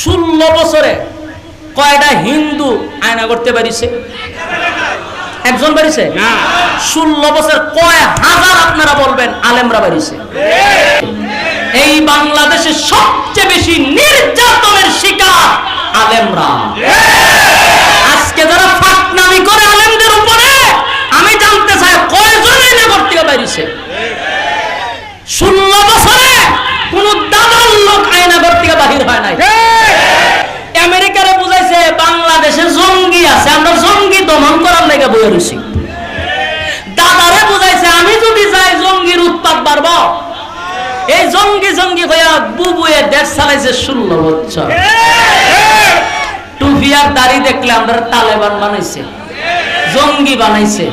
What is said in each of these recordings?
ষোলো বছরে কয়টা হিন্দু আয়না করতে পারিছে? একজন বাড়িছে। ষোলো বছর কয় হাজার আপনারা বলবেন আলেমরা বাড়িছে এই বাংলাদেশে সবচেয়ে বেশি নির্যাতনের শিকার আলেমরা। আজকে যারা ফাটনামি করে আলেমদের উপরে আমি জানতে চাই কয়জন এনে করতে পারিছে ষোলো বছরে কোন দাদার লোক আয়নাগর থেকে বাহির হয় নাই আমেরিকারে বুঝাইছে বাংলাদেশে জঙ্গি আছে আমরা জঙ্গি দমন বয়ে দাদারে বুঝাইছে, আমি যদি যাই জঙ্গির উৎপাদ বাড়ব, এই জঙ্গি জঙ্গি হইয়া বুবুয়ে দেশ চালাইছে ষোলো বছর। টুপি আর দাড়ি দেখলে আমরা তালেবান বানাইছে, জঙ্গি বানাইছে।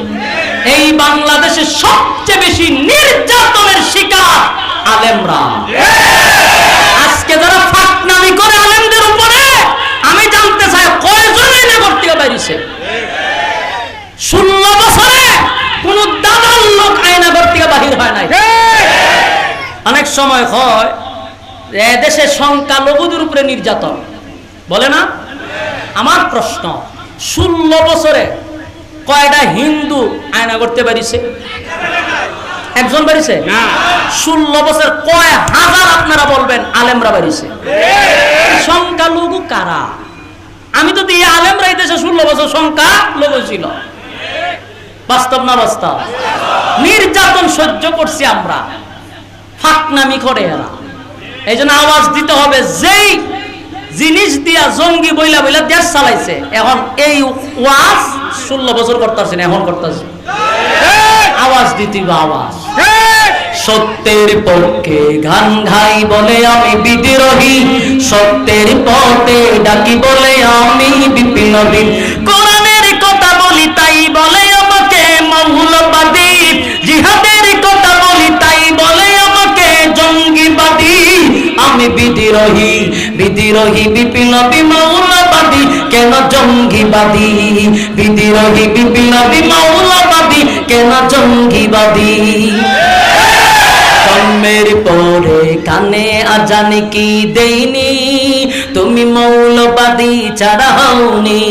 এই বাংলাদেশে সবচেয়ে বেশি নির্যাতনের শিকার আলেমরা আজকে যারা ফাটনামি করে আলেমদের উপরে আমি জানতে চাই কয়জন এনে করতে পারিছে ষোলো বছরে কোন দাদার লোক আয়না থেকে বাহির হয় নাই অনেক সময় হয় যে এদেশে সংখ্যালঘুদের উপরে নির্যাতন। বলে না? আমার প্রশ্ন ষোলো বছরে কয়টা হিন্দু আয়না করতে পারিছে? একজন না। ষোলো বছর কয় হাজার আপনারা বলবেন আলেমরা পারিছে? সংখ্যালঘু কারা? আমি তো দিয়ে আলেমরা এই দেশে ষোলো বছর সংখ্যা লঘু ছিল। বাস্তব না বাস্তব? নির্যাতন সহ্য করছি আমরা। ফাঁকনামি করে এরা। এই জন্য আওয়াজ দিতে হবে, যেই জিনিস দিয়া জঙ্গি বইলা বইলা দেশ চালাইছে, এখন এই ওয়াজ ষোলো বছর করতেছে না, এখন করতেছে। আওয়াজ দিতে আওয়াজ। সত্যের পক্ষে গান গাই বলে আমি বিদ্রোহী, সত্যের পথে ডাকি বলে আমি বিপ্লবী। কোরআনের কথা বলি, তাই বলে আমাকে মৌলবাদী। জিহাদের আমি বিদ্রোহী বিদ্রোহী বিপ্লবী মৌলবাদী কেন জঙ্গিবাদী? বিদ্রোহী বিপ্লবী মৌলবাদী কেন জঙ্গিবাদী? জন্মের পরে কানে আজানি কি দেইনি? তুমি মৌলবাদী ছাড়া হওনি।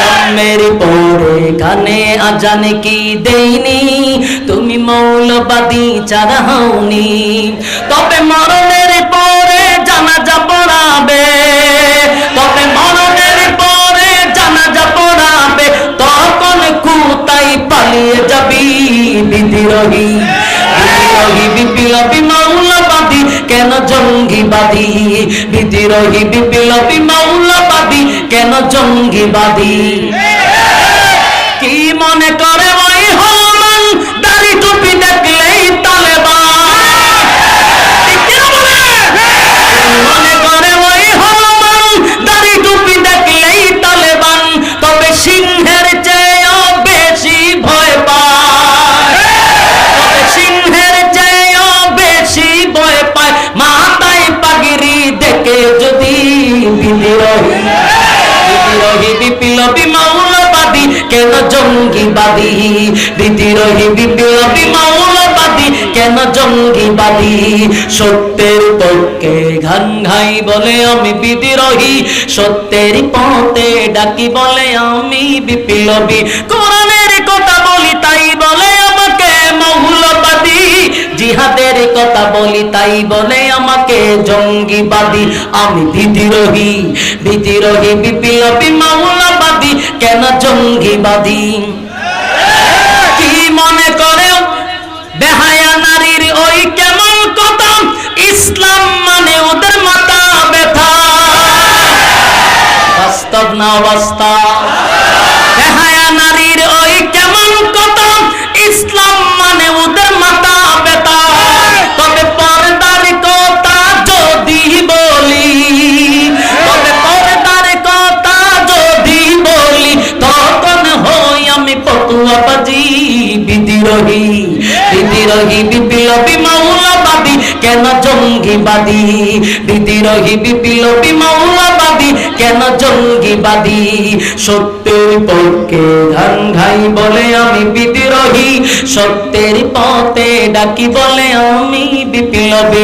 জন্মের পরে কানে আজানি কি দেইনি? তুমি মৌলবাদী ছাড়া হওনি। তবে মরণের পালিয়ে যাবি বিদ্রোহী বিদ্রোহী বিপ্লবী মৌলবাদী কেন জঙ্গিবাদী? বিদ্রোহী বিপ্লবী মৌলবাদী কেন জঙ্গিবাদী? কি মনে করে বিদ্রোহী বিপ্লবী মৌলবাদী কেন জঙ্গিবাদী? বিদ্রোহী বিপ্লবী মৌলবাদী কেন জঙ্গিবাদী? সত্যের পক্ষে ঘান ঘাই বলে আমি বিদ্রোহী সত্যের পথে ডাকি বলে আমি বিপ্লবী কোরআনের কথা বলি তাই বলে আমাকে মৌলবাদী জিহাদের কথা বলি তাই বলে আমাকে জঙ্গিবাদী, আমি বিদ্রোহী বিদ্রোহী বিপ্লবী মৌলবাদী কেন জঙ্গিবাদী? কি মনে করে বেহায়া নারীর ওই কেমন কথা? ইসলাম মানে ওদের মাথা ব্যথা। বাস্তব না বিদ্রোহী বিদ্রোহী বিপ্লবী মৌলবাদী কেন জঙ্গিবাদী? বিদ্রোহী বিপ্লবী মৌলবাদী কেন জঙ্গিবাদী? সত্যের পক্ষে ধান ঘাই বলে আমি বিদ্রোহী সত্যের পথে ডাকি বলে আমি বিপ্লবী।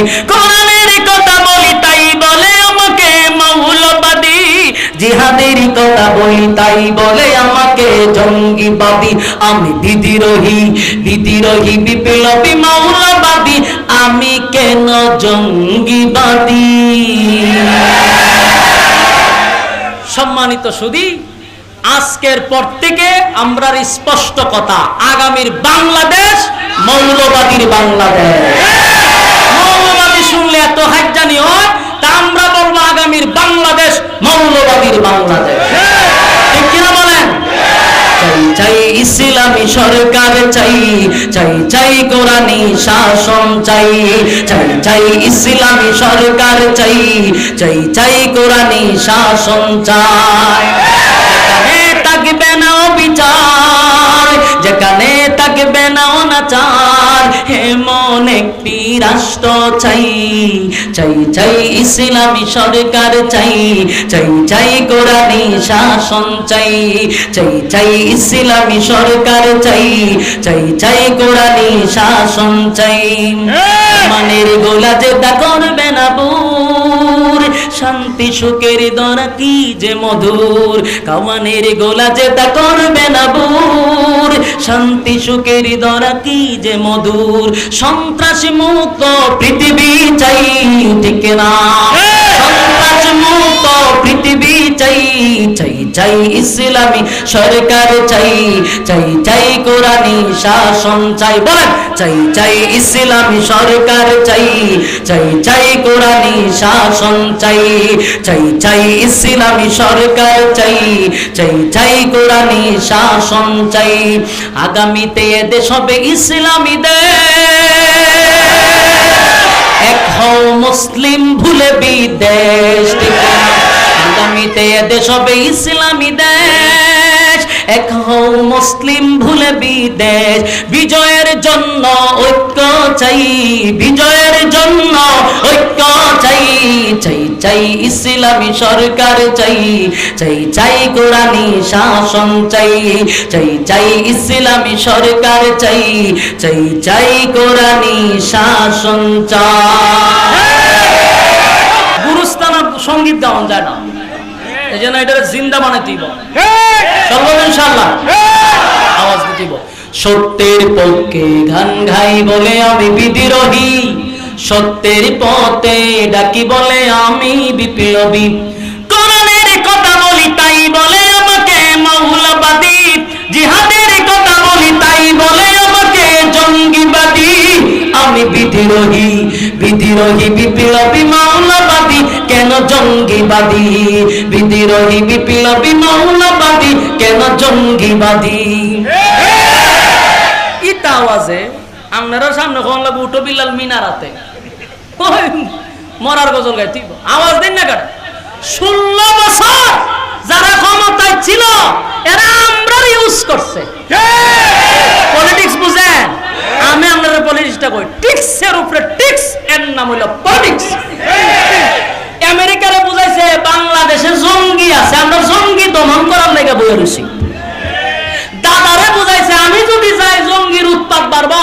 জিহাদেরই কথা বলি, তাই বলে আমাকে জঙ্গিবাদী আমি বিদ্রোহী বিদ্রোহী, বিপ্লবী, মাওলাবাদী। আমি কেন জঙ্গিবাদী সম্মানিত সুদী, আজকের পর থেকে আমরা স্পষ্ট কথা, আগামীর বাংলাদেশ মৌলবাদীর বাংলাদেশ। মৌলবাদী শুনলে এত হাইজানি হয়, তা আমরা বলব আগামীর বাংলাদেশ মৌলবাদীর বাংলাদেশ। ঠিক কিনা বলেন? চাই চাই ইসলামী সরকার চাই চাই চাই কোরআনী শাসন চাই চাই চাই ইসলামী সরকার চাই চাই চাই কোরআনী শাসন চাই। থাকবে না বিচার যেখানে থাকবে না অনাচার এমন একটি রাষ্ট্র চাই। চাই চাই ইসলামী সরকার চাই। চাই চাই কোরআনী শাসন চাই। চাই চাই ইসলামী সরকার চাই। চাই চাই কোরআনী শাসন চাই। মানের গোলা যেটা করবে না বুর শান্তি সুখের দরা কি যে মধুর? কামানের গোলা যেটা করবে না বুর? শান্তি সুখের দরা কি যে মধুর? সন্ত্রাস মুক্ত পৃথিবী চাই ঠিক না? সন্ত্রাস মুক্ত পৃথিবী চাই চাই চাই ইসলামী সরকার, চাই চাই চাই কোরআনী শাসন, চাই বলেন, চাই চাই ইসলামী সরকার, চাই চাই চাই কোরআনী শাসন, চাই চাই চাই ইসলামী সরকার, চাই চাই চাই কোরআনী শাসন, চাই। আগামীতে এদেশ হবে ইসলামী দেশ। এক হও মুসলিম, ভুলে বিদেশ। ঠিক আগামীতে এদেশ হবে ইসলামী দেশ। হও মুসলিম ভুলে বিদেশ। বিজয়ের জন্য ঐক্য চাই, বিজয়ের জন্য ঐক্য চাই। চাই চাই ইসলামী সরকার চাই। চাই চাই কোরআনী শাসন চাই। চাই চাই ইসলামী সরকার চাই। চাই চাই কোরআনী শাসন চাই। গুরুস্থান সংগীত গাওয়ান যায় না। এই জন্য এটা জিন্দা দিব সর্বম ইনশাল্লাহ আওয়াজ দিব সত্যের পক্ষে গান গাই বলে আমি বিদ্রোহী। সত্যের পথে ডাকি বলে আমি বিপ্লবী। কোরআনের কথা বলি তাই বলে আমাকে মৌলবাদী জিহাদের কথা বলি তাই বলে আমাকে জঙ্গিবাদী। আমি বিদ্রোহী বিদ্রোহী, বিপ্লবী মৌলবাদী কেন জঙ্গিবাদী? বিদ্রোহী বিপ্লবী মৌলবাদী কেন জঙ্গিবাদী? ইতা আওয়াজে আপনারা সামনে কোন লাগবে উঠো বিল্লাল মিনারাতে। মরার গজল গাইতে আওয়াজ দিন না কাটা ষোলো বছর যারা ক্ষমতায় ছিল এরা আমরা ইউজ করছে। পলিটিক্স বুঝেন? আমি আপনার পলিটিক্সটা কই? টিক্সের উপরে টিক্স এর নাম হইল পলিটিক্স আমেরিকারে বুঝাইছে বাংলাদেশে জঙ্গি আছে, আমরা জঙ্গি দমন করার লেগে বই রয়েছি। দাদারে বুঝাইছে, আমি যদি যাই জঙ্গির উৎপাদ বাড়ব,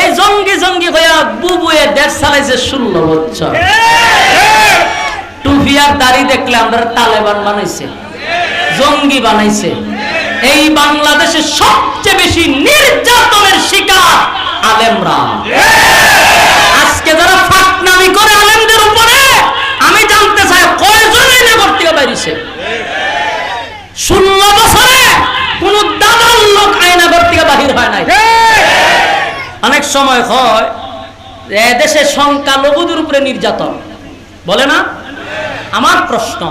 এই জঙ্গি জঙ্গি হইয়া বুবুয়ে দেশ চালাইছে ষোলো বছর। টুপি আর দাড়ি দেখলে আমরা তালেবান বানাইছে, জঙ্গি বানাইছে। এই বাংলাদেশে সবচেয়ে বেশি নির্যাতনের শিকার আলেমরা। আজকে যারা ফাটনামি করে আলেমদের উপরে আমি জানতে চাই কয়জন এনে করতে পারিছে ষোলো বছরে কোন দাদার লোক আয়না ঘর থেকে বাহির হয় নাই অনেক সময় হয় এদেশে সংখ্যালঘুদের উপরে নির্যাতন। বলে না? আমার প্রশ্ন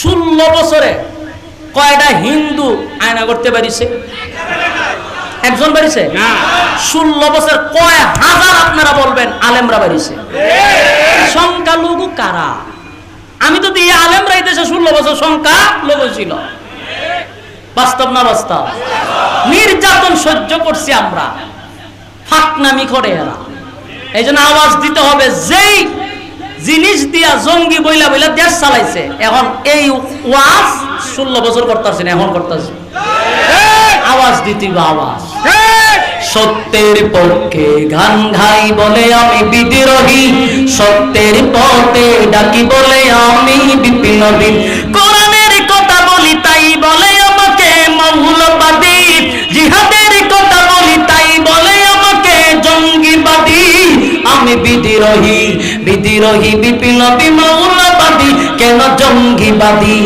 ষোলো বছরে কয়টা হিন্দু আয়না করতে পারিছে? একজন বাড়িছে ষোলো বছর কয় হাজার আপনারা বলবেন আলেমরা বাড়িছে সংখ্যালঘু কারা? আমি তো দিয়ে আলেমরা এই দেশে ষোলো বছর সংখ্যা লঘু ছিল। বাস্তব না বাস্তব? নির্যাতন সহ্য করছি আমরা। ফাঁকনামি করে এরা। এই জন্য আওয়াজ দিতে হবে, যেই জিনিস দিয়া জঙ্গি বইলা বইলা দেশ চালাইছে, এখন এই ওয়াজ ষোলো বছর করতেছে না, এখন করতেছে। আওয়াজ দিতে আওয়াজ। সত্যের পক্ষে গান গাই বলে আমি বিদ্রোহী। সত্যের পথে ডাকি বলে আমি বিপ্লবী। কোরআন বিদ্রোহী বিদ্রোহী বিপ্লবী মৌলবাদী কেন জঙ্গিবাদী?